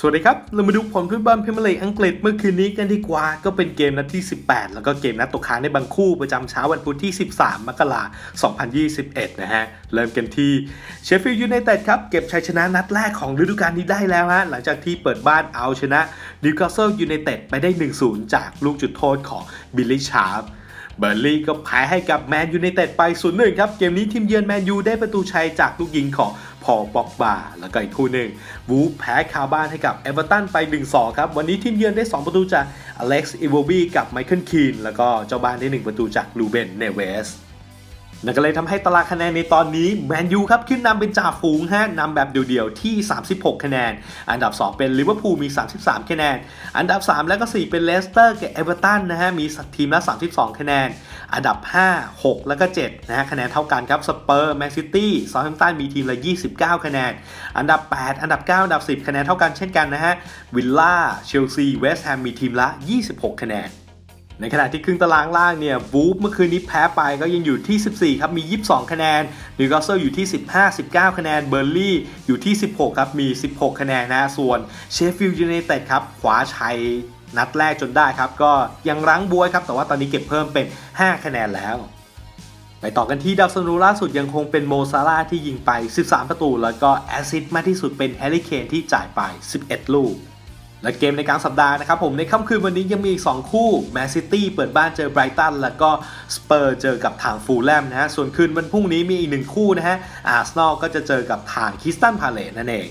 สวัสดีครับ เรามาดูผลฟุตบอลพรีเมียร์ลีกอังกฤษเมื่อคืนนี้กันดีกว่า ก็เป็นเกมนัดที่ 18 แล้วก็เกมนัดตกค้างในบางคู่ประจำเช้าวันพุธที่ 13 มกราคม 2021 นะฮะ เริ่มกันที่เชฟฟิลด์ยูไนเต็ดครับ เก็บชัยชนะนัดแรกของฤดูกาลนี้ได้แล้วฮะ หลังจากที่เปิดบ้านเอาชนะนิวคาสเซิลยูไนเต็ดไปได้ 1-0 จากลูกจุดโทษของบิลลี่ชาร์ปเบอร์ลี่ก็แพ้ให้กับแมนยูไนเต็ดไป 0-1 ครับ เกมนี้ทีมเยือนแมนยูได้ประตูชัยจากลูกยิงของ อลบ็อกบาแล้วก็อีกคู่หนึ่งวูฟแพ้คาบ้านให้กับเอเวอร์ตันไป 1-2 ครับ วันนี้ทีมเยือนได้ 2 ประตูจากอเล็กซ์อีโวบีกับไมเคิลคีนแล้วก็เจ้าบ้านได้ 1 ประตูจากลูเบนเนเวส นั่นก็เลยทำให้ตารางคะแนนในตอนนี้แมนยูครับขึ้นนำเป็นจ่าฝูงฮะนำแบบเดี่ยวๆที่ 36 คะแนน อันดับ 2 เป็นลิเวอร์พูลมี 33 คะแนน อันดับ 3 และก็ 4 เป็นเลสเตอร์กับเอเวอร์ตันนะฮะมีทีมละ 32 คะแนน อันดับ 5 6 แล้วก็7นะฮะคะแนนเท่ากันครับสเปอร์แมนซิตี้ซาท์แฮมป์ตันมีทีมละ 29 คะแนน อันดับ 8 อันดับ 9 อันดับ 10 คะแนนเท่ากันเช่นกันนะฮะวิลล่าเชลซีเวสต์แฮมมีทีมละ 26 คะแนน ในขณะที่ครึ่งตารางล่างเนี่ยวูฟเมื่อคืนนี้แพ้ไปก็ยังอยู่ที่ 14 ครับ มี 22 คะแนนนิวคาสเซิลอยู่ที่ 15 19 คะแนนเบอร์ลี่อยู่ที่ 16 ครับมี 16 คะแนนนะส่วนเชฟฟิลด์ยูไนเต็ดครับคว้าชัยนัดแรกจนได้ครับ ก็ยังรั้งบวยครับ แต่ว่าตอนนี้เก็บเพิ่มเป็น 5 คะแนนแล้ว ไปต่อกันที่ดาวซันูล่าสุดยังคงเป็นโมซาร่าที่ยิงไป 13 ประตู แล้วก็แอซิสต์มากที่สุดเป็นแฮร์รี่เคนที่จ่ายไป 11 ลูก และเกมในกลางสัปดาห์นะครับผมในค่ำคืนวันนี้ยังมีอีก 2 คู่แมนซิตี้เปิดบ้านเจอไบรตันแล้วก็สเปอร์เจอกับทางฟูลแลมนะฮะส่วนคืนวันพรุ่งนี้มีอีกหนึ่งคู่นะฮะอาร์เซนอลก็จะเจอกับทางคิสตันพาเลตนั่นเอง